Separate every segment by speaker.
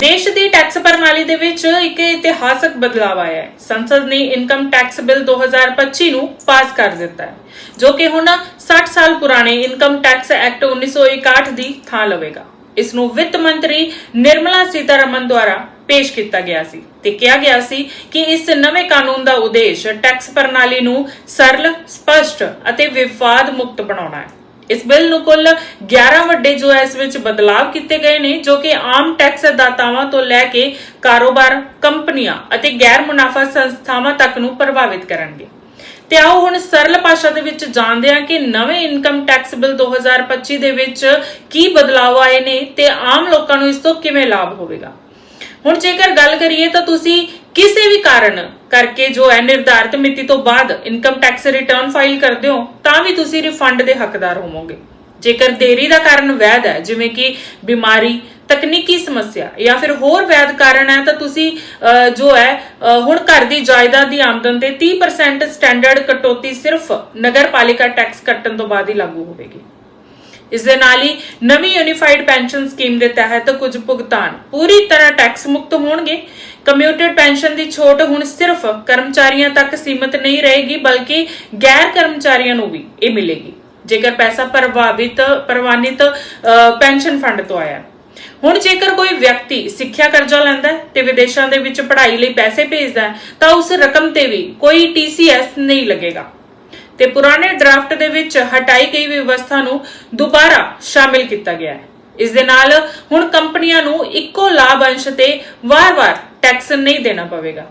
Speaker 1: ਦੇਸ਼ ਦੀ ਟੈਕਸ ਪ੍ਰਣਾਲੀ ਦੇ ਵਿੱਚ ਇੱਕ ਇਤਿਹਾਸਕ ਬਦਲਾਅ ਆਇਆ ਹੈ। ਸੰਸਦ ਨੇ ਇਨਕਮ ਟੈਕਸ ਬਿੱਲ 2025 ਨੂੰ ਪਾਸ ਕਰ ਦਿੱਤਾ ਹੈ, ਜੋ ਕਿ ਹੁਣ 60 ਸਾਲ ਪੁਰਾਣੇ ਇਨਕਮ ਟੈਕਸ ਐਕਟ 1961 ਦੀ ਥਾਂ ਲਵੇਗਾ। ਇਸ ਨੂੰ ਵਿੱਤ ਮੰਤਰੀ ਨਿਰਮਲਾ ਸੀਤਾਰਮਨ ਦੁਆਰਾ ਪੇਸ਼ ਕੀਤਾ ਗਿਆ ਸੀ ਤੇ ਕਿਹਾ ਗਿਆ ਸੀ ਕਿ ਇਸ ਨਵੇਂ ਕਾਨੂੰਨ ਦਾ ਉਦੇਸ਼ ਟੈਕਸ ਪ੍ਰਣਾਲੀ ਨੂੰ ਸਰਲ, ਸਪਸ਼ਟ ਅਤੇ ਵਿਵਾਦ ਮੁਕਤ ਬਣਾਉਣਾ ਹੈ। ਇਸ ਬਿੱਲ ਨੂੰ ਕੁੱਲ 11 ਵੱਡੇ ਜੋ ਹੈ ਇਸ ਵਿੱਚ ਬਦਲਾਅ ਕੀਤੇ ਗਏ ਨੇ, ਜੋ ਕਿ ਆਮ ਟੈਕਸ ਦਾਤਾਵਾਂ ਤੋਂ ਲੈ ਕੇ ਕਾਰੋਬਾਰ ਕੰਪਨੀਆਂ ਅਤੇ ਗੈਰ ਮੁਨਾਫਾ ਸੰਸਥਾਵਾਂ ਤੱਕ ਨੂੰ ਪ੍ਰਭਾਵਿਤ ਕਰਨਗੇ। ਤੇ ਆਓ ਹੁਣ ਸਰਲ ਭਾਸ਼ਾ ਦੇ ਵਿੱਚ ਜਾਣਦੇ ਹਾਂ ਕਿ ਨਵੇਂ ਇਨਕਮ ਟੈਕਸ ਬਿੱਲ 2025 ਦੇ ਵਿੱਚ ਕੀ ਬਦਲਾਅ ਆਏ ਨੇ ਤੇ ਆਮ ਲੋਕਾਂ ਨੂੰ ਇਸ ਤੋਂ ਕਿਵੇਂ ਲਾਭ ਹੋਵੇਗਾ। ਹੁਣ ਜੇਕਰ ਗੱਲ ਕਰੀਏ ਤਾਂ ਤੁਸੀਂ ਕਿਸੇ ਵੀ ਕਾਰਨ ਕਰਕੇ ਜੋ ਹੈ ਨਿਰਧਾਰਿਤ ਮਿਤੀ ਤੋਂ ਬਾਅਦ ਇਨਕਮ ਟੈਕਸ ਰਿਟਰਨ ਫਾਈਲ ਕਰਦੇ ਹੋ, ਤਾਂ ਵੀ ਤੁਸੀਂ ਰਿਫੰਡ ਦੇ ਹੱਕਦਾਰ ਹੋਵੋਗੇ। ਜੇਕਰ ਦੇਰੀ ਦਾ ਕਾਰਨ ਵੈਧ ਹੈ, ਜਿਵੇਂ ਕਿ ਬਿਮਾਰੀ, ਤਕਨੀਕੀ ਸਮੱਸਿਆ ਜਾਂ ਫਿਰ ਹੋਰ ਵੈਧ ਕਾਰਨ ਹੈ, ਤਾਂ ਤੁਸੀਂ ਜੋ ਹੈ ਹੁਣ ਘਰ ਦੀ ਜਾਇਦਾਦ ਦੀ ਆਮਦਨ ਤੇ 30% ਸਟੈਂਡਰਡ ਕਟੌਤੀ ਸਿਰਫ ਨਗਰਪਾਲਿਕਾ ਟੈਕਸ ਕੱਟਣ ਤੋਂ ਬਾਅਦ ਹੀ ਲਾਗੂ ਹੋਵੇਗੀ। ਇਸ ਦੇ ਨਾਲ ਹੀ ਨਵੀਂ ਯੂਨੀਫਾਈਡ ਪੈਨਸ਼ਨ ਸਕੀਮ ਦੇ ਤਹਿਤ ਕੁਝ ਭੁਗਤਾਨ ਪੂਰੀ ਤਰ੍ਹਾਂ ਟੈਕਸ ਮੁਕਤ ਹੋਣਗੇ। ਕਮਿਊਟਡ ਪੈਨਸ਼ਨ ਦੀ ਛੋਟ ਹੁਣ ਸਿਰਫ ਕਰਮਚਾਰੀਆਂ ਤੱਕ ਸੀਮਿਤ ਨਹੀਂ ਰਹੇਗੀ, ਬਲਕਿ ਗੈਰ ਕਰਮਚਾਰੀਆਂ ਨੂੰ ਵੀ ਇਹ ਮਿਲੇਗੀ। ਜੇਕਰ ਪੈਸਾ ਪ੍ਰਭਾਵਿਤ, ਪ੍ਰਵਾਨਿਤ ਪੈਨਸ਼ਨ ਫੰਡ ਤੋਂ ਆਇਆ। ਹੁਣ ਜੇਕਰ ਕੋਈ ਵਿਅਕਤੀ ਸਿੱਖਿਆ ਕਰਜ਼ਾ ਲੈਂਦਾ ਹੈ ਤੇ ਵਿਦੇਸ਼ਾਂ ਦੇ ਵਿੱਚ ਪੜ੍ਹਾਈ ਲਈ ਪੈਸੇ ਭੇਜਦਾ ਹੈ, ਤਾਂ ਉਸ ਰਕਮ ਤੇ ਵੀ ਕੋਈ TCS ਨਹੀਂ ਲੱਗੇਗਾ। ਤੇ ਪੁਰਾਣੇ ਡਰਾਫਟ ਦੇ ਵਿੱਚ ਹਟਾਈ ਗਈ ਵਿਵਸਥਾ ਨੂੰ ਦੁਬਾਰਾ ਸ਼ਾਮਿਲ ਕੀਤਾ ਗਿਆ ਹੈ। ਇਸ ਦੇ ਨਾਲ ਹੁਣ ਕੰਪਨੀਆਂ ਨੂੰ ਇੱਕੋ ਲਾਭ ਅੰਸ਼ ਤੇ ਵਾਰ-ਵਾਰ ਟੈਕਸ ਨਹੀਂ ਦੇਣਾ ਪਵੇਗਾ।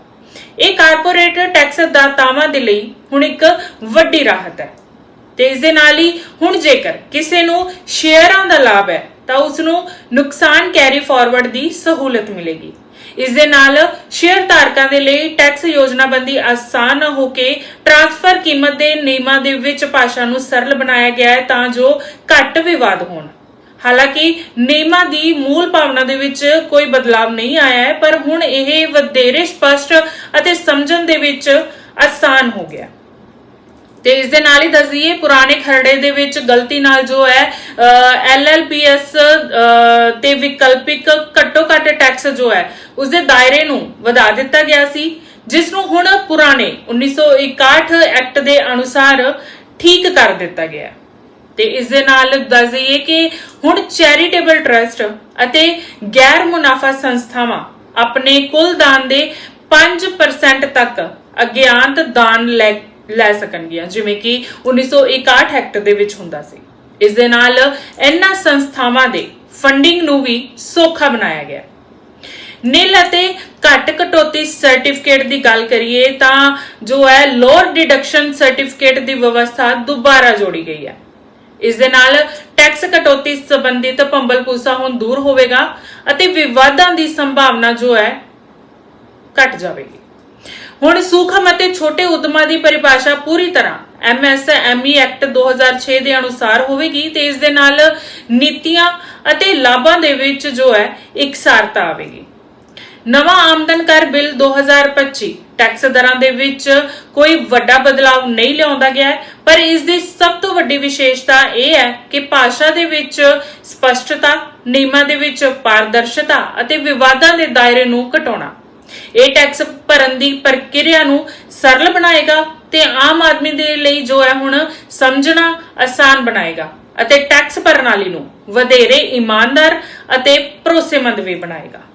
Speaker 1: ਇਹ ਕਾਰਪੋਰੇਟ ਟੈਕਸ ਦਾਤਾਵਾਂ ਦੇ ਲਈ ਹੁਣ ਇੱਕ ਵੱਡੀ ਰਾਹਤ ਹੈ। ਤੇ ਇਸ ਦੇ ਨਾਲ ਹੀ ਹੁਣ ਜੇਕਰ ਕਿਸੇ ਨੂੰ ਸ਼ੇਅਰਾਂ ਦਾ ਲਾਭ ਹੈ, ਤਾਂ ਉਸ ਨੂੰ ਨੁਕਸਾਨ ਕੈਰੀ ਫਾਰਵਰਡ ਦੀ ਸਹੂਲਤ ਮਿਲੇਗੀ। ਇਸ ਦੇ ਨਾਲ ਸ਼ੇਅਰ ਧਾਰਕਾਂ ਦੇ ਲਈ ਟੈਕਸ ਯੋਜਨਾਬੰਦੀ ਆਸਾਨ ਹੋ ਕੇ ਟ੍ਰਾਂਸਫਰ ਕੀਮਤ ਦੇ ਨਿਯਮਾਂ ਦੇ ਵਿੱਚ ਭਾਸ਼ਾ ਨੂੰ ਸਰਲ ਬਣਾਇਆ ਗਿਆ ਹੈ ਤਾਂ ਜੋ ਘੱਟ ਵਿਵਾਦ ਹੋਣ। ਹਾਲਾਂਕਿ ਨਿਯਮਾਂ ਦੀ ਮੂਲ ਭਾਵਨਾ ਦੇ ਵਿੱਚ ਕੋਈ ਬਦਲਾਅ ਨਹੀਂ ਆਇਆ ਹੈ, ਪਰ ਹੁਣ ਇਹ ਵਧੇਰੇ ਸਪਸ਼ਟ ਅਤੇ ਸਮਝਣ ਦੇ ਵਿੱਚ ਆਸਾਨ ਹੋ ਗਿਆ। ਤੇ ਇਸ ਦੇ ਨਾਲ ਹੀ ਦੱਸ ਦਈਏ ਪੁਰਾਣੇ ਖਰੜੇ ਦੇ ਵਿੱਚ ਗਲਤੀ ਨਾਲ ਜੋ ਹੈ ਐਲਐਲਪੀਐਸ ਤੇ ਵਿਕਲਪਿਕ ਘੱਟੋ ਘੱਟ ਟੈਕਸ ਜੋ ਹੈ ਉਸ ਦੇ ਦਾਇਰੇ ਨੂੰ ਵਧਾ ਦਿੱਤਾ ਗਿਆ ਸੀ, ਜਿਸ ਨੂੰ ਹੁਣ ਪੁਰਾਣੇ 1961 ਐਕਟ ਦੇ ਅਨੁਸਾਰ ਠੀਕ ਕਰ ਦਿੱਤਾ ਗਿਆ। ਤੇ ਇਸ ਦੇ ਨਾਲ ਦੱਸ ਦਈਏ ਕਿ ਹੁਣ ਚੈਰੀਟੇਬਲ ਟਰਸਟ ਅਤੇ ਗੈਰ ਮੁਨਾਫਾ ਸੰਸਥਾਵਾਂ ਆਪਣੇ ਕੁੱਲ ਦਾਨ ਦੇ 5% ਤੱਕ ਅਗਿਆਨਤ ਦਾਨ ਲੈ ਲੈ ਸਕਣਗੀਆਂ। ਜਿਵੇਂ ਕਿ 1961 ਐਕਟ ਦੇ ਵਿੱਚ ਹੁੰਦਾ ਸੀ। ਇਸ ਦੇ ਨਾਲ ਇਹਨਾਂ ਸੰਸਥਾਵਾਂ ਦੇ ਫੰਡਿੰਗ ਨੂੰ ਵੀ ਸੌਖਾ ਬਣਾਇਆ ਗਿਆ। ਨਿਲ ਅਤੇ ਘੱਟ ਕਟੌਤੀ ਸਰਟੀਫਿਕੇਟ ਦੀ ਗੱਲ ਕਰੀਏ ਤਾਂ ਜੋ ਹੈ ਲੋਅਰ ਡਿਡਕਸ਼ਨ ਸਰਟੀਫਿਕੇਟ ਦੀ ਵਿਵਸਥਾ ਦੁਬਾਰਾ ਜੋੜੀ ਗਈ ਹੈ। ਇਸ ਦੇ ਨਾਲ ਟੈਕਸ ਕਟੌਤੀ ਸੰਬੰਧਿਤ ਭੰਬਲ ਪੂਸਾ ਹੁਣ ਦੂਰ ਹੋਵੇਗਾ ਅਤੇ ਵਿਵਾਦਾਂ ਦੀ ਸੰਭਾਵਨਾ ਜੋ ਹੈ ਘਟ ਜਾਵੇਗੀ। ਹੁਣ ਸੂਖਮ ਅਤੇ ਛੋਟੇ ਉਦਮਾਂ ਦੀ ਪਰਿਭਾਸ਼ਾ ਪੂਰੀ ਤਰ੍ਹਾਂ ਐਮਐਸਐਮਈ ਐਕਟ 2006 ਦੇ ਅਨੁਸਾਰ ਹੋਵੇਗੀ ਤੇ ਇਸ ਦੇ ਨਾਲ ਨੀਤੀਆਂ ਅਤੇ ਲਾਭਾਂ ਦੇ ਵਿੱਚ ਜੋ ਹੈ, ਇਕਸਾਰਤਾ ਆਵੇਗੀ। ਨਵਾਂ ਆਮਦਨ ਕਰ ਬਿੱਲ 2025 ਟੈਕਸ ਦਰਾਂ ਦੇ ਵਿੱਚ ਕੋਈ ਵੱਡਾ ਬਦਲਾਅ ਨਹੀਂ ਲਿਆਉਂਦਾ ਗਿਆ ਹੈ, ਪਰ ਇਸ ਦੀ ਸਭ ਤੋਂ ਵੱਡੀ ਵਿਸ਼ੇਸ਼ਤਾ ਇਹ ਹੈ ਕਿ ਭਾਸ਼ਾ ਦੇ ਵਿੱਚ ਸਪਸ਼ਟਤਾ, ਨਿਯਮਾਂ ਦੇ ਵਿੱਚ ਪਾਰਦਰਸ਼ਤਾ ਅਤੇ ਵਿਵਾਦਾਂ ਦੇ ਦਾਇਰੇ ਨੂੰ ਘਟਾਉਣਾ। ਇਹ ਟੈਕਸ ਭਰਨ ਦੀ ਪ੍ਰਕਿਰਿਆ ਨੂੰ ਸਰਲ ਬਣਾਏਗਾ ਤੇ ਆਮ ਆਦਮੀ ਦੇ ਲਈ ਜੋ ਹੈ ਹੁਣ ਸਮਝਣਾ ਆਸਾਨ ਬਣਾਏਗਾ ਅਤੇ ਟੈਕਸ ਪ੍ਰਣਾਲੀ ਨੂੰ ਵਧੇਰੇ ਇਮਾਨਦਾਰ ਅਤੇ ਭਰੋਸੇਮੰਦ ਵੀ ਬਣਾਏਗਾ।